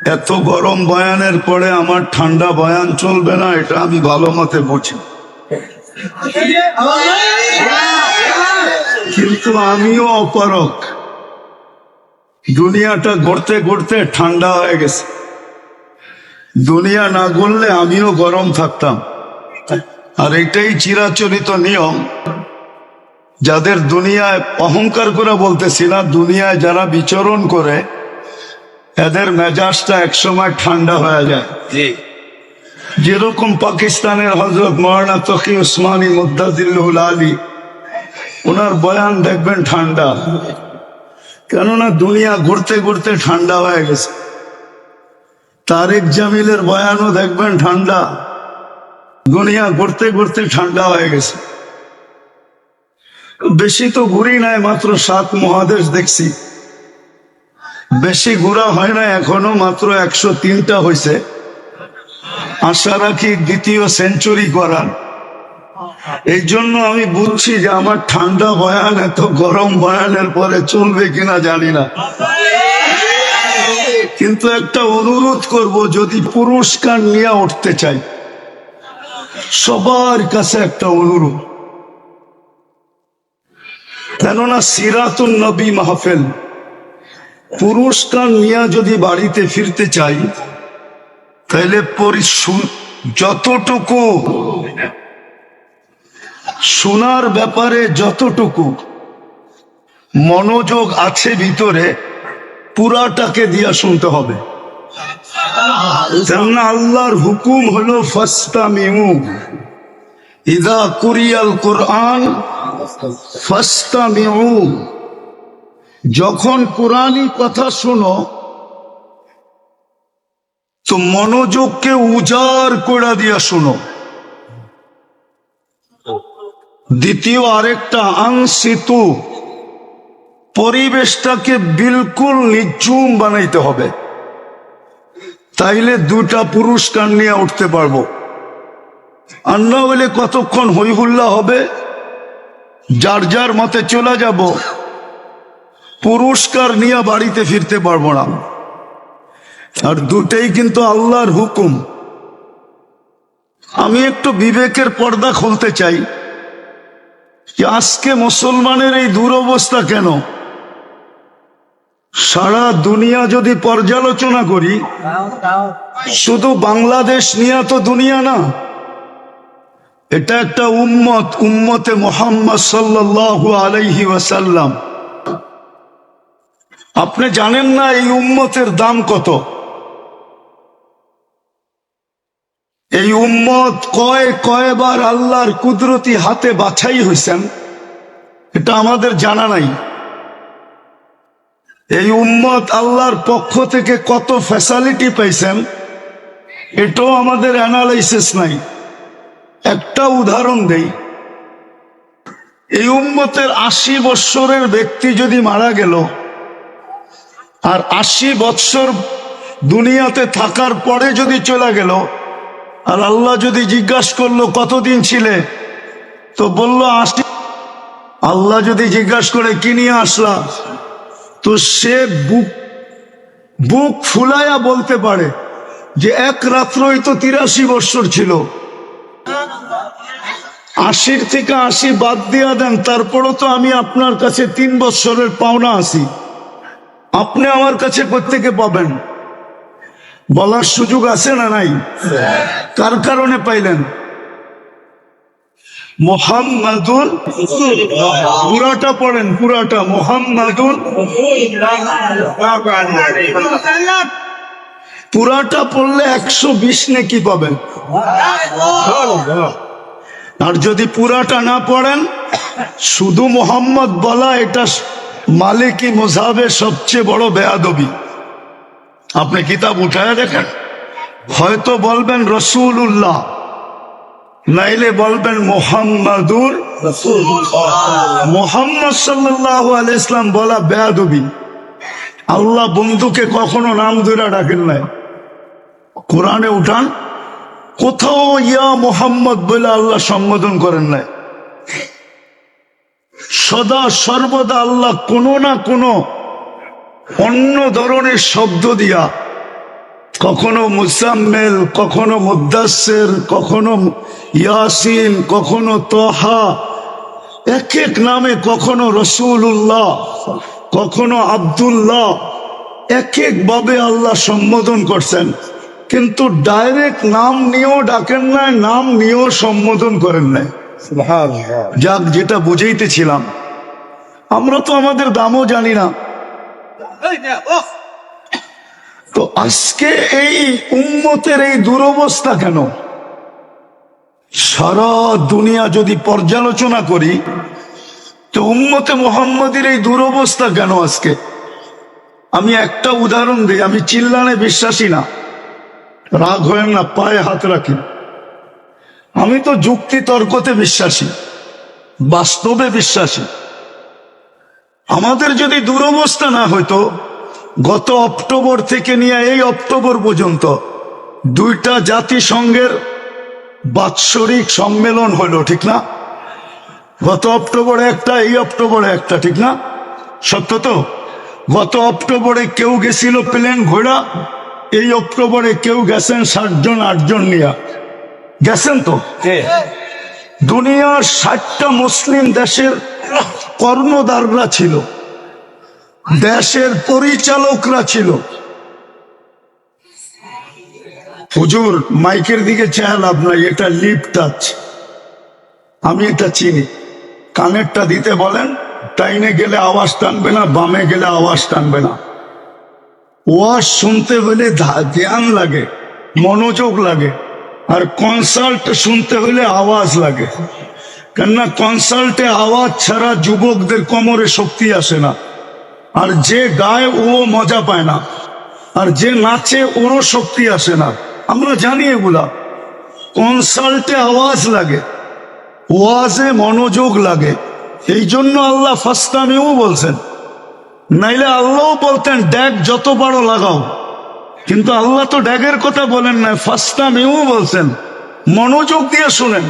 এত গরম বয়ানের পরে আমার ঠান্ডা বয়ান চলবে না, এটা আমি ভালো মতে বুঝি। কিন্তু আমিও অপারক দুনিয়াটা গড়তে গড়তে ঠান্ডা হয়ে গেছে। দুনিয়া না গড়লে আমিও গরম থাকতাম। আর এটাই চিরাচরিত নিয়ম। যাদের দুনিয়ায় অহংকার করে বলতেছি না, দুনিয়ায় যারা বিচরণ করে এদের মেজাজটা একসময় ঠান্ডা হয়ে যায়। যেরকম পাকিস্তানের হজরত মৌলানা তকি উসমানী মুদাজিল্লুল আলী ওনার বয়ান দেখবেন ঠান্ডা। কেননা দুনিয়া ঘুরতে ঘুরতে ঠান্ডা হয়ে গেছে। তারেক জামিলের বয়ানও দেখবেন ঠান্ডা। দুনিয়া ঘুরতে ঘুরতে ঠান্ডা হয়ে গেছে। বেশি তো ঘুরি নাই মাত্র সাত মহাদেশ দেখছি। বেশি ঘোরা হয় না, এখনও মাত্র একশো তিনটা হয়েছে আশা রাখি দ্বিতীয় সেঞ্চুরি করার। এই জন্য আমি বুঝছি যে আমার ঠান্ডা বয়ান, এত গরম বয়ানের পরে চলবে কিনা জানি না। কিন্তু একটা অনুরোধ করব, যদি পুরস্কার নিয়ে উঠতে চাই, সবার কাছে একটা অনুরোধ। কেননা সিরাতুন নবী মাহফেল পুরস্কার নিয়ে যদি বাড়িতে ফিরতে চাই, তাহলে যতটুকু শোনার ব্যাপারে যতটুকু, মনোযোগ আছে ভিতরে, পুরাটাকে দিয়া শুনতে হবে। কেননা আল্লাহর হুকুম হলো, ফাস্তামিউ। ইদা কুরিয়াল কোরআন, ফাস্তামিউ। যখন কোরআনই কথা শোনো, তো মনোযোগকে উজাড় করে দিয়া শোনো। দ্বিতীয় আরেকটা আংসিতু পরিবেশটাকে বিলকুল নিচুম বানাইতে হবে। তাইলে দুটা পুরস্কার নিয়ে উঠতে পারব। আর না হলে কতক্ষণ হইহুল্লা হবে? যার যার মতে চলে যাব। পুরস্কার নিয়ে বাড়িতে ফিরতে পারব না। আর দুটেই কিন্তু আল্লাহর হুকুম। আমি একটু বিবেকের পর্দা খুলতে চাই। আজকে মুসলমানের এই দুরবস্থা কেন? সারা দুনিয়া যদি পর্যালোচনা করি, শুধু বাংলাদেশ নিয়ে তো দুনিয়া না, এটা একটা উম্মত, উম্মতে মোহাম্মদ সাল্লাল্লাহু আলাইহি ওয়াসাল্লাম। আপনি জানেন না এই উম্মতের দাম কত? এই উম্মত কয় কয়বার আল্লাহর কুদরতি হাতে বাছাই হয়েছেন এটা আমাদের জানা নাই। এই উম্মত আল্লাহর পক্ষ থেকে কত ফ্যাসালিটি পাইছেন? এটাও আমাদের অ্যানালাইসিস নাই। একটা উদাহরণ দেই। এই উম্মতের আশি বৎসরের ব্যক্তি যদি মারা গেল আর আশি বৎসর দুনিয়াতে থাকার পরে যদি চলে গেল, আর আল্লাহ যদি জিজ্ঞাসা করল, কতদিন ছিলে? তো বলল, আশি আল্লাহ যদি জিজ্ঞাসা করে, কি নিয়ে আসলা? তো সে বুক বুক ফুলাইয়া বলতে পারে যে, এক রাত্রই তো তিরাশি বৎসর ছিল। আশির থেকে আশি বাদ দিয়া দেন, তারপরও তো আমি আপনার কাছে তিন বৎসরের পাওনা আছি। আপনি আমার কাছে প্রত্যেকে পাবেন। বলার সুযোগ আছে না নাই? কার কারণে পাইলেন? মোহাম্মদুল পুরাটা পড়েন, পুরাটা। মোহাম্মদুল পুরাটা পড়লে একশো বিশ নেকি পাবেন। আর যদি পুরাটা না পড়েন, শুধু মোহাম্মদ বলা এটা মালিকি মোজাবের সবচেয়ে বড় বেয়াদবি। আপনি কিতাব উঠায় দেখেন? হয়তো বলবেন রসুল উল্লাহ নাইলে বলবেন মোহাম্মদুর মোহাম্মদ সাল্লাহ ইসলাম বলা বেয়াদবি। আল্লাহ বন্ধুকে কখনো নাম ধরে ডাকেন নাই। কোরআনে উঠান, কোথাও ইয়া মোহাম্মদ বলে আল্লাহ সম্বোধন করেন নাই। সদা সর্বদা আল্লাহ কোনো না কোনো অন্য ধরনের শব্দ দিয়া কখনো মুসাম্মেল কখনো মুদাসের কখনো ইয়াসিন, কখনো তহা, এক এক নামে কখনো রসুল্লাহ কখনো আব্দুল্লাহ, এক এক ভাবে আল্লাহ সম্বোধন করছেন। কিন্তু ডাইরেক্ট নাম নিয়েও ডাকেন নাই, নাম নিয়েও সম্বোধন করেন নাই। যাক যেটা বুঝাইতেছিলাম। আমরা তো আমাদের দামও জানি না। তো আজকে এই উম্মতের এই দুরবস্থা কেন? সারা দুনিয়া যদি পর্যালোচনা করি তো উম্মতে মোহাম্মদের এই দুরবস্থা কেন আজকে? আমি একটা উদাহরণ দিই আমি চিল্লানে বিশ্বাসী না। রাগ হয়েন না পায়ে হাত রাখি আমি তো যুক্তি তর্কতে বিশ্বাসী, বাস্তবে বিশ্বাসী। আমাদের যদি দুরবস্থা না হইতো, গত অক্টোবর থেকে নিয়ে এই অক্টোবর পর্যন্ত দুইটা জাতিসংঘের বাৎসরিক সম্মেলন হলো ঠিক না? গত অক্টোবরে একটা, এই অক্টোবরে একটা, ঠিক না? সত্য তো? গত অক্টোবরে কেউ গেছিল প্লেন ঘোড়া, এই অক্টোবরে কেউ গেছেন ষাটজন আটজন নিয়া। গেছেন তো? দুনিয়ার ষাটটা মুসলিম দেশের কর্ণদাররা ছিল দেশের পরিচালকরা ছিল। হুজুর মাইকের দিকে চেয়ে লাভ নাই এটা লিপ টাচ। আমি এটা চিনি। কানেরটা দিতে বলেন টাইনে গেলে আওয়াজ টানবে না বামে গেলে আওয়াজ টানবে না। ওয়াজ শুনতে হলে ধ্যান লাগে মনোযোগ লাগে। আর কনসাল্ট শুনতে হলে আওয়াজ লাগে। কেননা কনসাল্টে আওয়াজ ছাড়া যুবকদের কোমরে শক্তি আসে না। আর যে গায় ও মজা পায় না। আর যে নাচে ওরও শক্তি আসে না। আমরা জানি এগুলা। কনসাল্টে আওয়াজ লাগে। ওয়াজে মনোযোগ লাগে। এই জন্য আল্লাহ ফাস্তামিও বলছেন, নাইলে আল্লাহ বলতেন ড্যাগ যত বড় লাগাও। কিন্তু আল্লাহ তো ড্যাগের কথা বলেন না ফাস্তামিও বলছেন। মনোযোগ দিয়ে শুনেন।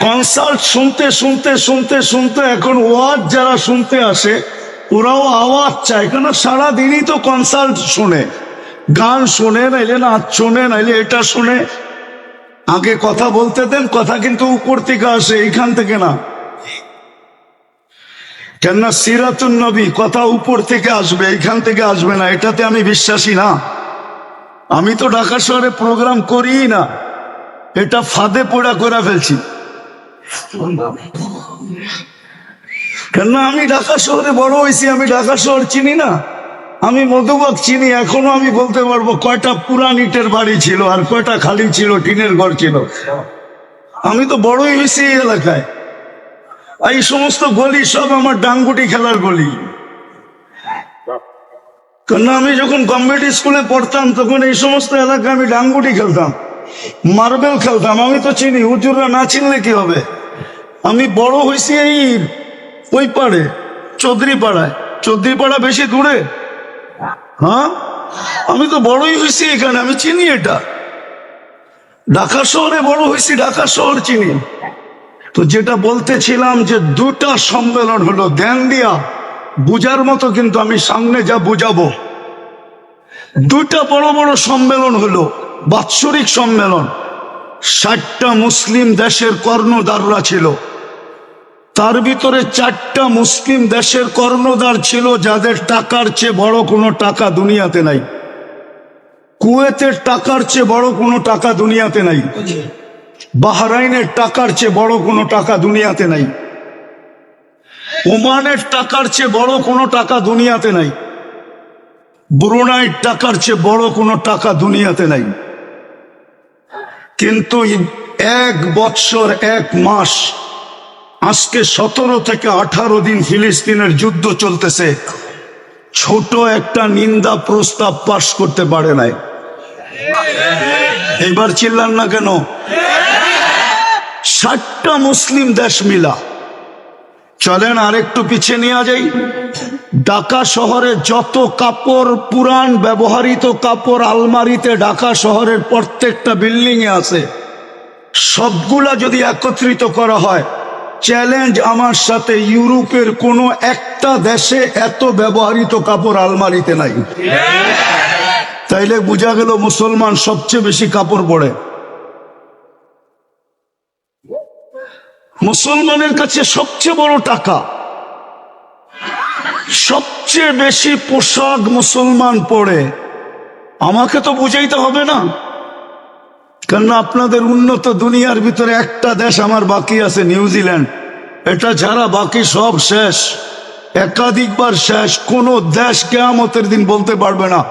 কনসাল্ট শুনতে শুনতে শুনতে শুনতে এখন ওয়াজ যারা শুনতে আসে, ওরাও আওয়াজ চায় কেন সারাদিনই তো কনসাল্ট শুনে। গান শুনে, নাইলে নাচ শুনে, নাইলে এটা শুনে। আগে কথা বলতে দেন, কথা কিন্তু উপর থেকে আসে, এইখান থেকে না। কেননা সিরাতুন নবী কথা উপর থেকে আসবে, এইখান থেকে আসবে না, এটাতে আমি বিশ্বাসী না। আমি তো ঢাকা শহরে প্রোগ্রাম করিই না, এটা ফাঁদে পোড়া করে ফেলছি। কেননা আমি ঢাকা শহরে বড় হয়েছি, আমি ঢাকা শহর চিনি না, আমি মধুবাগ চিনি, এখনও আমি বলতে পারব কয়টা পুরান ইটের বাড়ি ছিল আর কয়টা খালি ছিল, টিনের ঘর ছিল। আমি তো বড়ই হয়েছি এই এলাকায়। এই সমস্ত গলি সব আমার ডাঙ্গুটি খেলার গলি। কেননা আমি যখন গভর্নমেন্ট স্কুলে পড়তাম, তখন এই সমস্ত এলাকায় আমি ডাঙ্গুটি খেলতাম, মার্বেল খেলতাম। আমি তো চিনি, হুজুররা না চিনলে কি হবে? আমি বড় হয়েছি এই ওই পাড়ে চৌধুরী পাড়ায় চৌধুরী পাড়া বেশি দূরে? হ্যাঁ? আমি তো বড়ই হয়েছি এখানে, আমি চিনি এটা। ঢাকা শহরে বড় হয়েছি, ঢাকা শহর চিনি। তো যেটা বলতেছিলাম যে দুটা সম্মেলন হলো ধ্যান দিয়া, বুঝার মতো কিন্তু আমি সামনে যা বুঝাবো। দুটা বড় বড় সম্মেলন হলো, বাৎসরিক সম্মেলন। ষাটটা মুসলিম দেশের কর্ণদাররা ছিল। তার ভিতরে চারটা মুসলিম দেশের কর্ণধার ছিল যাদের টাকার চেয়ে বড় কোনো টাকা দুনিয়াতে নাই। কুয়েতের টাকার চেয়ে বড় কোনো টাকা দুনিয়াতে নাই। বাহরাইনের টাকার চেয়ে বড় কোনো টাকা দুনিয়াতে নাই। ওমানের টাকার চেয়ে বড় কোনো টাকা দুনিয়াতে নাই। ব্রুনাইয়ের টাকার চেয়ে বড় কোনো টাকা দুনিয়াতে নাই। কিন্তু এক বৎসর, এক মাস, আজকে সতেরো থেকে আঠারো দিন ফিলিস্তিনের যুদ্ধ চলতেছে। ছোট একটা নিন্দা প্রস্তাব পাশ করতে পারে নাই। এবার চিল্লান না কেন? ষাটটা মুসলিম দেশ মিলা। চলেন আরেকটু পিছিয়ে নিয়ে যাই। ঢাকা শহরে যত কাপড় পুরান ব্যবহৃত কাপড় আলমারিতে ঢাকা শহরের প্রত্যেকটা বিল্ডিং এ আছে সবগুলা যদি একত্রিত করা হয় চ্যালেঞ্জ আমার সাথে ইউরোপের কোনো একটা দেশে এত ব্যবহৃত কাপড় আলমারিতে নাই। তাইলে বোঝা গেল মুসলমান সবচেয়ে বেশি কাপড় পরে মুসলমানের কাছে সবচেয়ে বড় টাকা। সবচেয়ে বেশি পোশাক মুসলমান পরে। আমাকে তো বুঝাইতে হবে না। কেননা আপনাদের উন্নত দুনিয়ার ভিতরে একটা দেশ আমার বাকি আছে, নিউজিল্যান্ড। এটা ছাড়া বাকি সব শেষ। একাধিকবার শেষ। কোন দেশ কেয়ামতের দিন বলতে পারবে না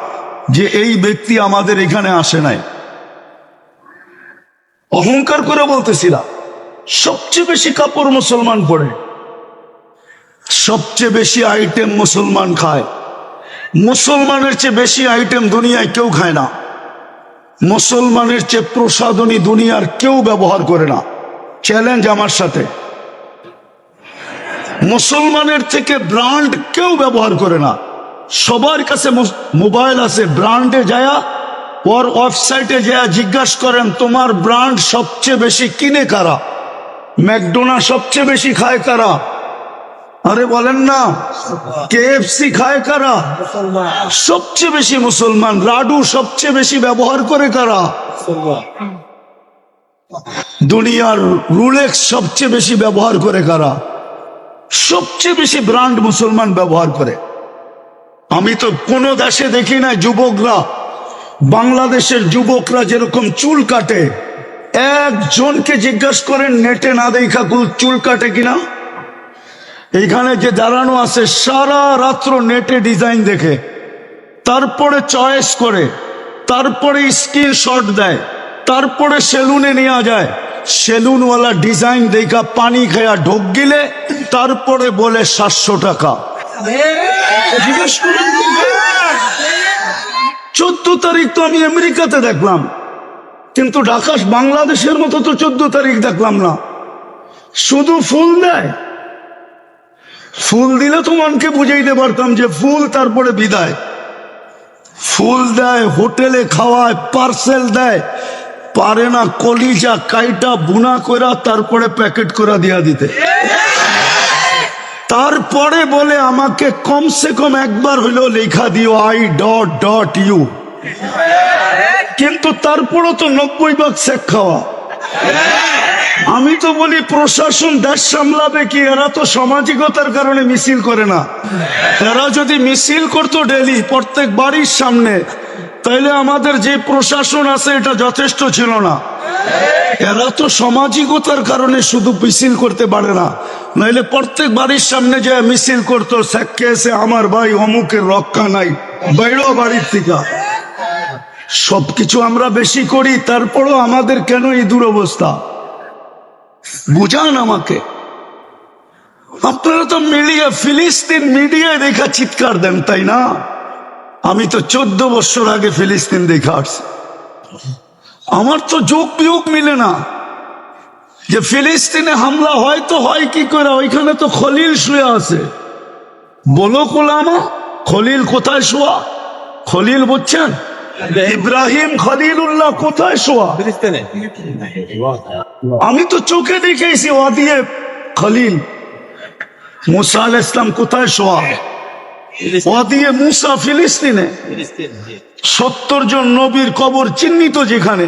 যে এই ব্যক্তি আমাদের এখানে আসে নাই। অহংকার করে বলতেছিলাম। সবচেয়ে বেশি কাপড় মুসলমান পরে। সবচেয়ে বেশি আইটেম মুসলমান খায়। মুসলমানের চেয়ে বেশি আইটেম দুনিয়ায় কেউ খায় না। মুসলমানের চেয়ে প্রসাদনী দুনিয়ার কেউ ব্যবহার করে না। চ্যালেঞ্জ আমার সাথে। মুসলমানের থেকে ব্রান্ড কেউ ব্যবহার করে না। সবার কাছে মোবাইল আছে ব্র্যান্ডে যায়া ওর ওয়েবসাইটে যায়া জিজ্ঞাসা করেন, তোমার ব্র্যান্ড সবচেয়ে বেশি কিনে কারা? ম্যাকডোনা সবচেয়ে বেশি খায় কারা? আরে বলেন না, কেএফসি খায় কারা? সবচেয়ে বেশি মুসলমান, লাডু সবচেয়ে বেশি ব্যবহার করে কারা? দুনিয়ার রুলেক্স সবচেয়ে বেশি ব্যবহার করে কারা? সবচেয়ে বেশি ব্র্যান্ড মুসলমান ব্যবহার করে। আমি তো কোনো দেশে দেখি না যুবকরা, বাংলাদেশের যুবকরা যেরকম চুল কাটে একজনকে জিজ্ঞাসা করেন নেটে না দেখা চুল কাটে কিনা? এইখানে যে দাঁড়ানো আছে, সারা রাত্র নেটে ডিজাইন দেখে। তারপরে চয়েস করে, তারপরে স্ক্রিন শট দেয়, তারপরে সেলুনে নেওয়া যায়। সেলুনওয়ালা ডিজাইন দেখা পানি খেয়া ঢোক গিলে, তারপরে বলে সাতশো টাকা। চোদ্দ তারিখ তো আমি আমেরিকাতে দেখলাম। কিন্তু ঢাকা বাংলাদেশের মতো তো চোদ্দ তারিখ দেখলাম না। শুধু ফুল দেয়। ফুল দিলে তো মনকে বুঝাইতে পারতাম যে ফুল তারপরে বিদায়। ফুল দেয়, হোটেলে খাওয়ায়, পার্সেল দেয়। পারে না কলিজা, কাইটা, বুনা করা তারপরে প্যাকেট করা দিয়া দিতে। তারপরে বলে আমাকে কমসে কম একবার হইলেও লেখা দিও আই ডট ডট ইউ কিন্তু তারপরও তো নব্বই ভাগ শেখ খাওয়া। আমি তো বলি, প্রশাসন দেশ সামলাবে কি? এরা তো সামাজিকতার কারণে মিছিল করে না। এরা যদি মিছিল করতো ডেলি, প্রত্যেক বাড়ির সামনে, তাইলে আমাদের যে প্রশাসন আছে, এটা যথেষ্ট ছিল না। এরা তো সামাজিকতার কারণে শুধু মিছিল করতে পারে না। নাইলে প্রত্যেক বাড়ির সামনে যে মিছিল করতো স্যাককে এসে আমার ভাই অমুকের রক্ষা নাই। বাইরো বাড়ির থেকে। সবকিছু আমরা বেশি করি, তারপরও আমাদের কেন এই দুরবস্থা? বুঝান আমাকে। আপনারা তো মিডিয়া ফিলিস্তিন মিডিয়ায় দেখা চিৎকার দেন, তাই না? আমি তো চোদ্দ বছর আগে ফিলিস্তিন দেখা আসছি। আমার তো যোগ বিয়োগ মিলে না। যে ফিলিস্তিনে হামলা হয় তো হয় কি করে? ওইখানে তো খলিল শুয়ে আছে। বলো কোলামা, খলিল কোথায় শোয়া? খলিল বুঝছেন? ইব্রাহিম খলিলুল্লাহ কোথায় শোয়া? আমি তো চোখে দেখেছি ওয়াদিয়ে খলিল। মুসা আল ইসলাম কোথায় শোয়া? ওয়াদিয়ে মুসা ফিলিস্তিনে। সত্তর জন নবীর কবর চিহ্নিত যেখানে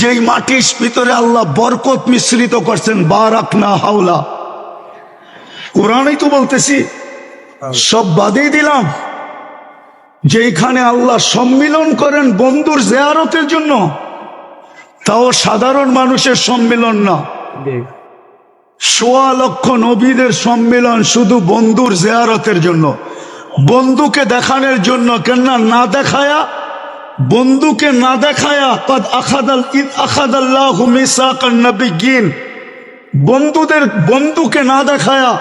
যেই মাটির ভিতরে আল্লাহ বরকত মিশ্রিত করছেন বারাক না হাওলা। কোরআনই তো বলতেছি সব বাদেই দিলাম। যেখানে আল্লাহ সম্মিলন করেন বন্ধুর জেয়ারতের জন্য তাও সাধারণ মানুষের সম্মিলন না। সোয়া লক্ষ নবীদের সম্মেলন শুধু বন্ধুর জেয়ারতের জন্য। বন্ধুকে দেখানোর জন্য কেননা না দেখায়া বন্ধুকে না দেখায়া কদ আখাদাল ইদ আখাদাল্লাহু বন্ধুদের বন্ধুকে না দেখায়া